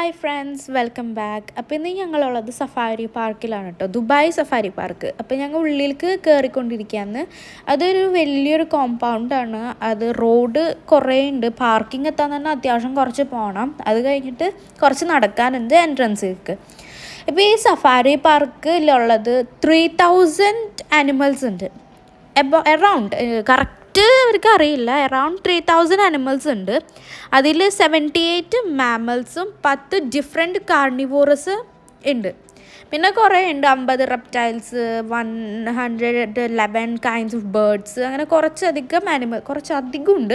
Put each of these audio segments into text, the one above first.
Hi friends welcome back അപ്പോൾ ഇന്ന് ഞങ്ങളുള്ളത് safari പാർക്കിലാണ് കേട്ടോ ദുബായ് സഫാരി പാർക്ക് അപ്പോൾ ഞങ്ങൾ ഉള്ളിലേക്ക് കയറിക്കൊണ്ടിരിക്കുകയാണ് അതൊരു വലിയൊരു കോമ്പൗണ്ടാണ് അത് റോഡ് കുറേ ഉണ്ട്. പാർക്കിംഗ് എത്താൻ തന്നെ അത്യാവശ്യം കുറച്ച് പോകണം അത് കഴിഞ്ഞിട്ട് കുറച്ച് നടക്കാനുണ്ട് എൻട്രൻസിലേക്ക് ഇപ്പോൾ ഈ സഫാരി പാർക്കിലുള്ളത് ത്രീ തൗസൻഡ് ആനിമൽസ് ഉണ്ട്. എബോ എറൗണ്ട് കറക്റ്റ് അവർക്ക് അറിയില്ല. അറൗണ്ട് ത്രീ തൗസൻഡ് അനിമൽസ് ഉണ്ട്. അതിൽ സെവന്റി എയ്റ്റ് മാമൽസും പത്ത് ഡിഫറെന്റ് കാർണിവോറസ് ഉണ്ട്. പിന്നെ കുറേ ഉണ്ട്. അമ്പത് reptiles one hundred eleven kinds of birds അങ്ങനെ കുറച്ചധികം അനിമൽ കുറച്ചധികം ഉണ്ട്.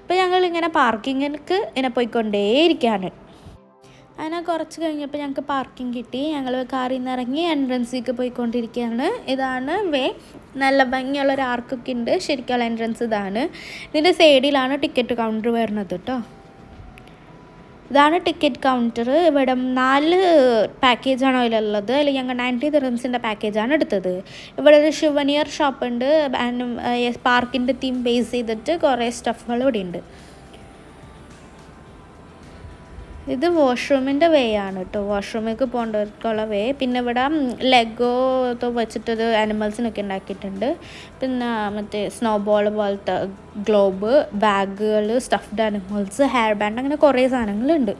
അപ്പോൾ ഞങ്ങൾ ഇങ്ങനെ പാർക്കിങ്ങിലേക്ക് ഇങ്ങനെ പോയിക്കൊണ്ടേയിരിക്കുകയാണ്. അങ്ങനെ കുറച്ച് കഴിഞ്ഞപ്പോൾ ഞങ്ങൾക്ക് പാർക്കിംഗ് കിട്ടി. ഞങ്ങൾ കാറിൽ നിന്ന് ഇറങ്ങി എൻട്രൻസിലേക്ക് പോയിക്കൊണ്ടിരിക്കുകയാണ്. ഇതാണ് വേ. നല്ല ഭംഗിയുള്ള ഒരു ആർക്കൊക്കെ ഉണ്ട്. ശരിക്കുള്ള എൻട്രൻസ് ഇതാണ്. ഇതിന്റെ സൈഡിലാണ് ടിക്കറ്റ് കൗണ്ടർ വരുന്നത് കേട്ടോ ഇതാണ് ടിക്കറ്റ് കൗണ്ടർ ഇവിടെ നാല് പാക്കേജാണ് അതിലുള്ളത്. അതിൽ ഞങ്ങൾ നയന്റി ദിറംസിന്റെ പാക്കേജാണ് എടുത്തത്. ഇവിടെ ഒരു ഷുവനിയർ ഷോപ്പ് ഉണ്ട്. പാർക്കിന്റെ തീം ബേസ് ചെയ്തിട്ട് കുറേ സ്റ്റഫുകൾ ഇവിടെ ഉണ്ട് ഇത് വാഷ്റൂമിന്റെ വേ ആണ് കേട്ടോ വാഷ്റൂമിലേക്ക് പോകേണ്ടവർക്കുള്ള വേ പിന്നെ ഇവിടെ ലെഗോ വെച്ചിട്ടൊരു ആനിമൽസിനൊക്കെ ഉണ്ടാക്കിയിട്ടുണ്ട്. പിന്നെ മറ്റേ സ്നോ ബോൾ പോലത്തെ ഗ്ലോബ് ബാഗുകൾ സ്റ്റഫ്ഡ് ആനിമൽസ് ഹെയർ ബാൻഡ് അങ്ങനെ കുറേ സാധനങ്ങളുണ്ട്.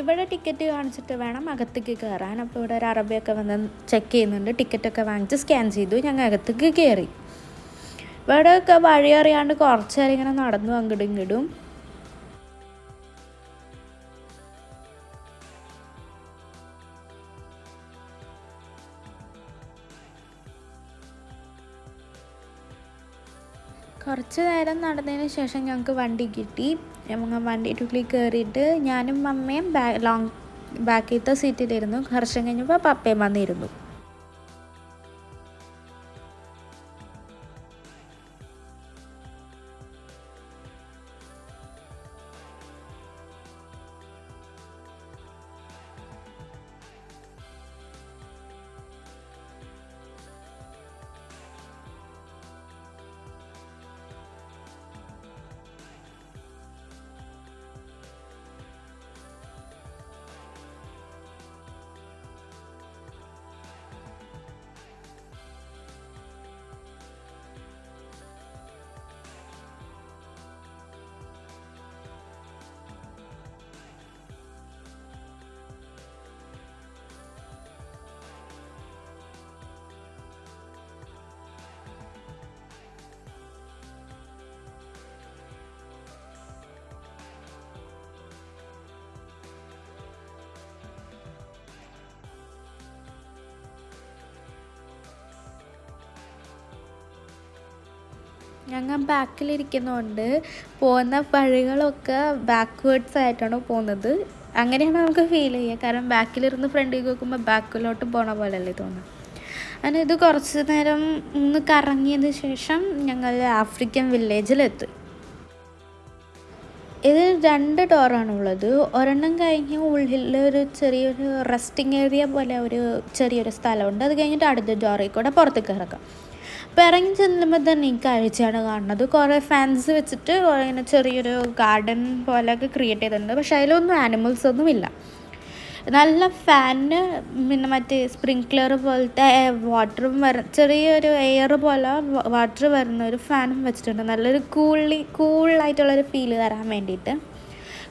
ഇവിടെ ടിക്കറ്റ് കാണിച്ചിട്ട് വേണം അകത്തേക്ക് കയറാൻ അപ്പോൾ ഇവിടെ ഒരു അറബിയൊക്കെ വന്ന് ചെക്ക് ചെയ്യുന്നുണ്ട്. ടിക്കറ്റൊക്കെ വാങ്ങിച്ച് സ്കാൻ ചെയ്തു. ഞങ്ങൾ അകത്തേക്ക് കയറി ഇവിടെയൊക്കെ വഴി അറിയാണ്ട് കുറച്ച് നേരം ഇങ്ങനെ നടന്നു അങ്ങോട്ടും ഇങ്ങോട്ടും. കുറച്ച് നേരം നടന്നതിന് ശേഷം ഞങ്ങൾക്ക് വണ്ടി കിട്ടി. ഞങ്ങൾ വണ്ടിയിട്ടുള്ളിൽ കയറിയിട്ട് ഞാനും അമ്മയും ബാ ലോങ് ബാക്കിലത്തെ സീറ്റിലിരുന്നു കുറച്ച് കഴിഞ്ഞപ്പോൾ പപ്പയും വന്നിരുന്നു. ഞങ്ങൾ ബാക്കിലിരിക്കുന്നതുകൊണ്ട് പോകുന്ന വഴികളൊക്കെ ബാക്ക്വേഡ്സ് ആയിട്ടാണ് പോകുന്നത്. അങ്ങനെയാണ് നമുക്ക് ഫീൽ ചെയ്യുക. കാരണം ബാക്കിലിരുന്ന് ഫ്രണ്ടിലേക്ക് നോക്കുമ്പോൾ ബാക്കിലോട്ട് പോണ പോലെയല്ലേ തോന്നുന്നത് അങ്ങനെ ഇത് കുറച്ച് നേരം ഒന്ന് കറങ്ങിയതിന് ശേഷം ഞങ്ങൾ ആഫ്രിക്കൻ വില്ലേജിലെത്തി ഇത് രണ്ട് ഡോറാണ് ഉള്ളത് ഒരെണ്ണം കഴിഞ്ഞ് ഉള്ളിൽ ഒരു ചെറിയൊരു റെസ്റ്റിംഗ് ഏരിയ പോലെ ഒരു ചെറിയൊരു സ്ഥലമുണ്ട്. അത് കഴിഞ്ഞിട്ട് അടുത്ത ഡോറിൽ കൂടെ പുറത്തേക്ക് ഇറക്കാം അപ്പോൾ ഇറങ്ങി ചെല്ലുമ്പോൾ തന്നെ ഈ കാഴ്ചയാണ് കാണുന്നത്. കുറേ ഫാൻസ് വെച്ചിട്ട് ഇങ്ങനെ ചെറിയൊരു ഗാർഡൻ പോലെയൊക്കെ ക്രിയേറ്റ് ചെയ്തിട്ടുണ്ട്. പക്ഷേ അതിലൊന്നും ആനിമൽസ് ഒന്നും ഇല്ല നല്ല ഫാനിന് പിന്നെ മറ്റേ സ്പ്രിങ്ക്ലർ പോലത്തെ വാട്ടറും വര ചെറിയൊരു എയർ പോലെ വാട്ടർ വരുന്ന ഒരു ഫാനും വെച്ചിട്ടുണ്ട്. നല്ലൊരു കൂളി കൂളായിട്ടുള്ളൊരു ഫീൽ തരാൻ വേണ്ടിയിട്ട്.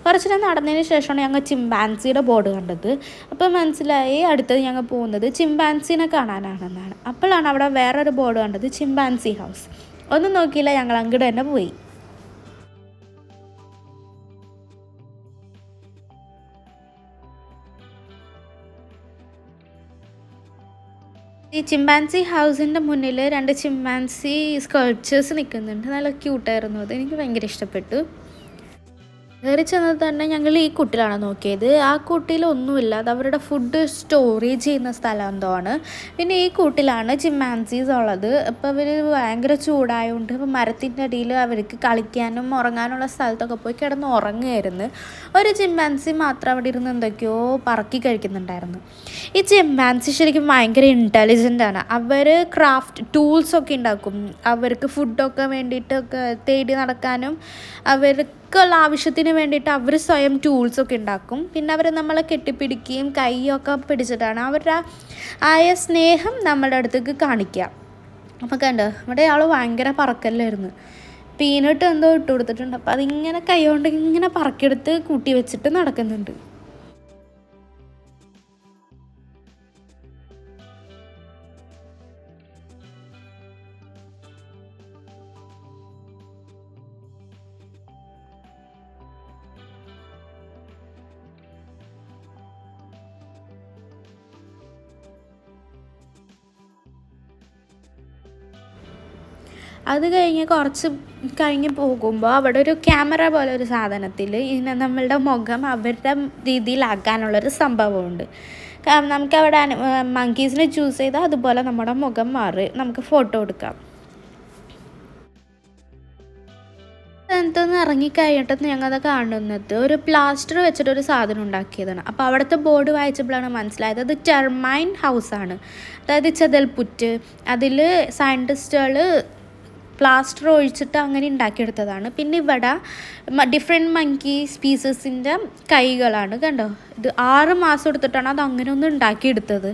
കുറച്ച് നേരം നടന്നതിന് ശേഷമാണ് ഞങ്ങൾ ചിമ്പാൻസിയുടെ ബോർഡ് കണ്ടത്. അപ്പോൾ മനസ്സിലായി അടുത്തത് ഞങ്ങൾ പോകുന്നത് ചിമ്പാൻസിനെ കാണാനാണെന്നാണ്. അപ്പോഴാണ് അവിടെ വേറൊരു ബോർഡ് കണ്ടത് ചിമ്പാൻസി ഹൗസ് ഒന്നും നോക്കിയില്ല ഞങ്ങൾ അങ്ങോട്ട് തന്നെ പോയി. ഈ ചിമ്പാൻസി ഹൗസിന്റെ മുന്നിൽ രണ്ട് ചിമ്പാൻസി സ്കൾപ്ചേഴ്സ് നിൽക്കുന്നുണ്ട് നല്ല ക്യൂട്ടായിരുന്നു അത്. എനിക്ക് ഭയങ്കര ഇഷ്ടപ്പെട്ടു. കയറി ചെന്നത് തന്നെ ഞങ്ങൾ ഈ കുട്ടിലാണ് നോക്കിയത്. ആ കൂട്ടിൽ ഒന്നുമില്ല. അത് അവരുടെ ഫുഡ് സ്റ്റോറേജ് ചെയ്യുന്ന സ്ഥലം എന്തോ ആണ്. പിന്നെ ഈ കൂട്ടിലാണ് ചിമ്മാൻസീസ് ഉള്ളത്. അപ്പോൾ അവർ ഭയങ്കര ചൂടായതുകൊണ്ട് ഇപ്പോൾ മരത്തിന്റെ അടിയിൽ അവർക്ക് കളിക്കാനും ഉറങ്ങാനുള്ള സ്ഥലത്തൊക്കെ പോയി കിടന്ന് ഉറങ്ങുമായിരുന്നു ഒരു ചിമ്മാൻസി മാത്രം അവിടെ ഇരുന്ന് എന്തൊക്കെയോ പറക്കി കഴിക്കുന്നുണ്ടായിരുന്നു. ഈ ചിമ്മാൻസി ശരിക്കും ഭയങ്കര ഇന്റലിജന്റ് ആണ്. അവർ ക്രാഫ്റ്റ് ടൂൾസൊക്കെ ഉണ്ടാക്കും. അവർക്ക് ഫുഡൊക്കെ വേണ്ടിയിട്ടൊക്കെ തേടി നടക്കാനും അവർ അവർക്കുള്ള ആവശ്യത്തിന് വേണ്ടിയിട്ട് അവർ സ്വയം ടൂൾസൊക്കെ ഉണ്ടാക്കും. പിന്നെ അവർ നമ്മളെ കെട്ടിപ്പിടിക്കുകയും കൈയൊക്കെ പിടിച്ചിട്ടാണ് അവരുടെ ആയ സ്നേഹം നമ്മളുടെ അടുത്തേക്ക് കാണിക്കുക. അപ്പോൾ കണ്ടോ ഇവിടെ ആൾ ഭയങ്കര പറക്കല്ലായിരുന്നു. പീനട്ട് എന്തോ ഇട്ട് കൊടുത്തിട്ടുണ്ട്. അപ്പോൾ അതിങ്ങനെ കൈ കൊണ്ട് ഇങ്ങനെ പറക്കെടുത്ത് കൂട്ടി വെച്ചിട്ട് നടക്കുന്നുണ്ട്. അത് കഴിഞ്ഞ് കുറച്ച് കഴിഞ്ഞ് പോകുമ്പോൾ അവിടെ ഒരു ക്യാമറ പോലെ ഒരു സാധനത്തിൽ ഇങ്ങനെ നമ്മളുടെ മുഖം അവരുടെ രീതിയിലാക്കാനുള്ളൊരു സംഭവമുണ്ട്. നമുക്ക് അവിടെ മങ്കീസിനെ ചൂസ് ചെയ്താൽ അതുപോലെ നമ്മുടെ മുഖം മാറി നമുക്ക് ഫോട്ടോ എടുക്കാം. സ്ഥലത്തുനിന്ന് ഇറങ്ങിക്കഴിഞ്ഞിട്ട് ഞങ്ങളത് കാണുന്നത് ഒരു പ്ലാസ്റ്റർ വെച്ചിട്ട് ഒരു സാധനം ഉണ്ടാക്കിയതാണ്. അപ്പോൾ അവിടുത്തെ ബോർഡ് വായിച്ചപ്പോഴാണ് മനസ്സിലായത്. അത് ടെർമൈൻ ഹൗസാണ് അതായത് ചെതൽപുറ്റ് അതിൽ സയന്റിസ്റ്റുകൾ പ്ലാസ്റ്റർ ഒഴിച്ചിട്ട് അങ്ങനെ ഉണ്ടാക്കിയെടുത്തതാണ്. പിന്നെ ഇവിടെ ഡിഫറെന്റ് മങ്കി സ്പീസസിന്റെ കൈകളാണ് കണ്ടോ? ഇത് ആറ് മാസം എടുത്തിട്ടാണ് അത് അങ്ങനെ ഒന്ന് ഉണ്ടാക്കിയെടുത്തത്.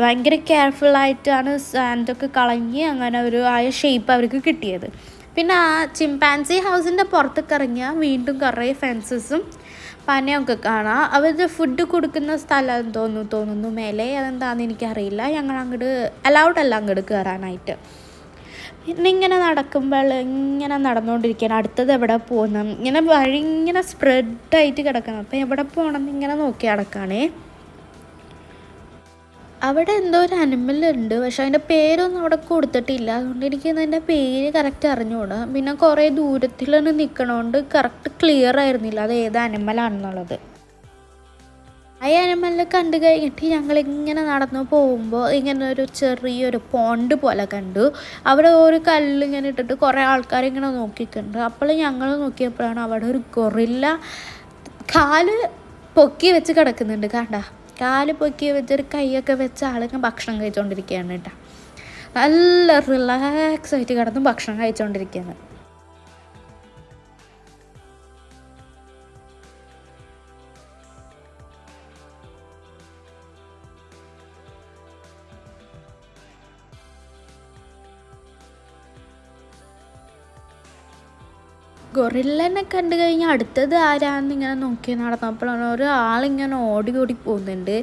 ഭയങ്കര കെയർഫുള്ളായിട്ടാണ് സാൻഡൊക്കെ കളഞ്ഞ് അങ്ങനെ ഒരു ആയ ഷേപ്പ് അവർക്ക് കിട്ടിയത്. പിന്നെ ആ ചിമ്പാൻസി ഹൗസിന്റെ പുറത്തേക്ക് ഇറങ്ങിയാൽ വീണ്ടും കുറേ ഫെൻസസും പനയൊക്കെ കാണാം. അവരുടെ ഫുഡ് കൊടുക്കുന്ന സ്ഥലം തോന്നുന്നു തോന്നുന്നു? മേലെ അതെന്താണെന്ന് എനിക്കറിയില്ല. ഞങ്ങൾ അങ്ങോട്ട് അലൗഡ് അല്ല അങ്ങോട്ട് കയറാനായിട്ട് പിന്നെ ഇങ്ങനെ നടക്കുമ്പോൾ ഇങ്ങനെ നടന്നുകൊണ്ടിരിക്കുകയാണ്. അടുത്തത് എവിടെ പോകുന്നു? ഇങ്ങനെ വഴി ഇങ്ങനെ സ്പ്രെഡായിട്ട് കിടക്കണം. അപ്പം എവിടെ പോകണം ഇങ്ങനെ നോക്കി നടക്കുകയാണേ. അവിടെ എന്തോ ഒരു അനിമൽ ഉണ്ട്. പക്ഷെ അതിന്റെ പേരൊന്നും അവിടെ കൊടുത്തിട്ടില്ല. അതുകൊണ്ട് എനിക്ക് അതിന്റെ പേര് കറക്റ്റ് അറിഞ്ഞുകൂടാ. പിന്നെ കുറേ ദൂരത്തിൽ തന്നെ നിൽക്കണോണ്ട് കറക്റ്റ് ക്ലിയർ ആയിരുന്നില്ല. അത് ഏത് അനിമലാണെന്നുള്ളത് ആ അനമലിനെ കണ്ടു കഴിഞ്ഞിട്ട് ഞങ്ങൾ ഇങ്ങനെ നടന്നു പോകുമ്പോൾ ഇങ്ങനെ ഒരു ചെറിയൊരു പോണ്ട് പോലെ കണ്ടു. അവിടെ ഒരു കല്ല് ഇങ്ങനെ ഇട്ടിട്ട് കുറേ ആൾക്കാർ ഇങ്ങനെ നോക്കിയിട്ടുണ്ട്. അപ്പോൾ ഞങ്ങൾ നോക്കിയപ്പോഴാണ് അവിടെ ഒരു ഗൊറില്ല കാൽ പൊക്കി വെച്ച് കിടക്കുന്നുണ്ട് കണ്ട. കാൽ പൊക്കി വെച്ചൊരു കൈയൊക്കെ വെച്ച് ആളിങ്ങനെ ഭക്ഷണം കഴിച്ചുകൊണ്ടിരിക്കുകയാണ് കേട്ടോ. നല്ല റിലാക്സ് ആയിട്ട് കിടന്ന് ഭക്ഷണം കഴിച്ചുകൊണ്ടിരിക്കുകയാണ് ഗൊറില്ലനെ കണ്ടു കഴിഞ്ഞാൽ അടുത്തത് ആരാന്ന് ഇങ്ങനെ നോക്കി നടന്നപ്പോഴാണ് ഒരാളിങ്ങനെ ഓടി ഓടി പോകുന്നുണ്ട്.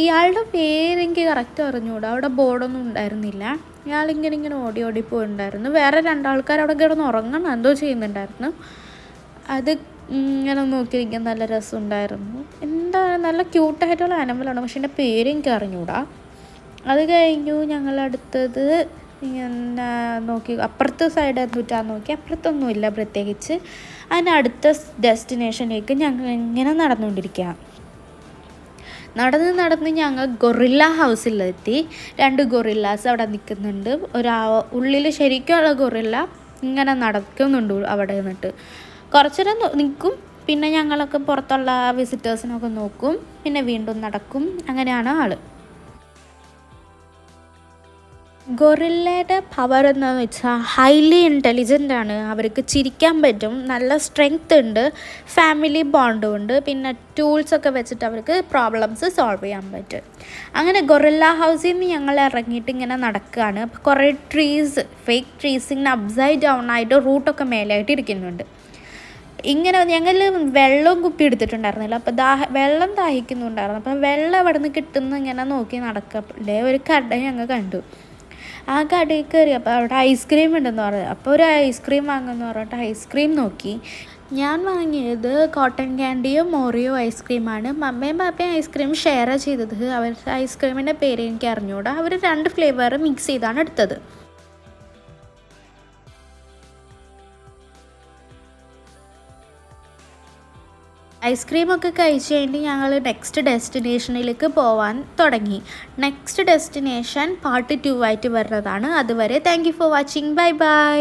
ഇയാളുടെ പേരെനിക്ക് കറക്റ്റ് അറിഞ്ഞുകൂടാ അവിടെ ബോർഡൊന്നും ഉണ്ടായിരുന്നില്ല. ഇയാളിങ്ങനെ ഇങ്ങനെ ഓടി ഓടി പോയിട്ടുണ്ടായിരുന്നു വേറെ രണ്ടാൾക്കാർ അവിടെ കിടന്ന് ഉറങ്ങണം. എന്തോ ചെയ്യുന്നുണ്ടായിരുന്നു. അത് ഇങ്ങനെ നോക്കിയിരിക്കാൻ നല്ല രസമുണ്ടായിരുന്നു. എന്താ നല്ല ക്യൂട്ടായിട്ടുള്ള ആനിമലാണ് പക്ഷെ എന്റെ പേര് എനിക്ക് അറിഞ്ഞൂടാ. അത് കഴിഞ്ഞു ഞങ്ങൾ അടുത്തത് ഇങ്ങനെ നോക്കി അപ്പുറത്തെ സൈഡ് എന്തുറ്റാ നോക്കി അപ്പുറത്തൊന്നുമില്ല പ്രത്യേകിച്ച്. അതിന് അടുത്ത ഡെസ്റ്റിനേഷനിലേക്ക് ഞങ്ങൾ ഇങ്ങനെ നടന്നുകൊണ്ടിരിക്കുക നടന്ന് നടന്ന് ഞങ്ങൾ ഗൊറില്ല ഹൗസിലെത്തി രണ്ട് ഗൊറില്ലാസ് അവിടെ നിൽക്കുന്നുണ്ട്. ഒരു ഉള്ളിൽ ശരിക്കുള്ള ഗൊറില്ല ഇങ്ങനെ നടക്കുന്നുണ്ട് അവിടെ നിന്നിട്ട്. കുറച്ചു നേരം നിൽക്കും. പിന്നെ ഞങ്ങളൊക്കെ പുറത്തുള്ള വിസിറ്റേഴ്സിനൊക്കെ നോക്കും. പിന്നെ വീണ്ടും നടക്കും. അങ്ങനെയാണ് ആൾ. ഗൊറില്ലയുടെ പവർ എന്ന് വെച്ചാൽ ഹൈലി ഇന്റലിജന്റ് ആണ്. അവർക്ക് ചിരിക്കാൻ പറ്റും. നല്ല സ്ട്രെങ്ത് ഉണ്ട്. ഫാമിലി ബോണ്ടും ഉണ്ട്. പിന്നെ ടൂൾസൊക്കെ വെച്ചിട്ട് അവർക്ക് പ്രോബ്ലംസ് സോൾവ് ചെയ്യാൻ പറ്റും. അങ്ങനെ ഗൊറില്ല ഹൗസിൽ നിന്ന് ഞങ്ങൾ ഇറങ്ങിയിട്ട് ഇങ്ങനെ നടക്കുകയാണ് അപ്പോൾ കുറേ ട്രീസ് ഫേക്ക് ട്രീസ് ഇങ്ങനെ അപ്സൈഡ് ഡൗൺ ആയിട്ട് റൂട്ടൊക്കെ മേലായിട്ട് ഇരിക്കുന്നുണ്ട്. ഇങ്ങനെ ഞങ്ങൾ വെള്ളവും കുപ്പി എടുത്തിട്ടുണ്ടായിരുന്നില്ല. അപ്പോൾ ദാഹ വെള്ളം ദാഹിക്കുന്നുണ്ടായിരുന്നു. അപ്പം വെള്ളം അവിടെ നിന്ന് കിട്ടുന്ന ഇങ്ങനെ നോക്കി നടക്കല്ലേ ഒരു കട ഞങ്ങൾ കണ്ടു. ആ കടയിൽ കയറി. അപ്പോൾ അവിടെ ഐസ്ക്രീം ഉണ്ടെന്ന് പറഞ്ഞു. അപ്പോൾ ഒരു ഐസ്ക്രീം വാങ്ങുമെന്ന് പറഞ്ഞിട്ട് ഐസ്ക്രീം നോക്കി. ഞാൻ വാങ്ങിയത് കോട്ടൺ ക്യാൻഡിയും മോറിയോ ഐസ്ക്രീമാണ് മമ്മയും പാപ്പയും ഐസ്ക്രീം ഷെയർ ചെയ്തത്. അവർ ഐസ്ക്രീമിന്റെ പേര് എനിക്ക് അറിഞ്ഞുകൂടാ അവർ രണ്ട് ഫ്ലേവർ മിക്സ് ചെയ്താണ് എടുത്തത്. ഐസ്ക്രീമൊക്കെ കഴിച്ച് കഴിഞ്ഞ് ഞങ്ങൾ നെക്സ്റ്റ് ഡെസ്റ്റിനേഷനിലേക്ക് പോവാൻ തുടങ്ങി. നെക്സ്റ്റ് ഡെസ്റ്റിനേഷൻ പാർട്ട് ടു ആയിട്ട് വരുന്നതാണ്. അതുവരെ thank for watching bye bye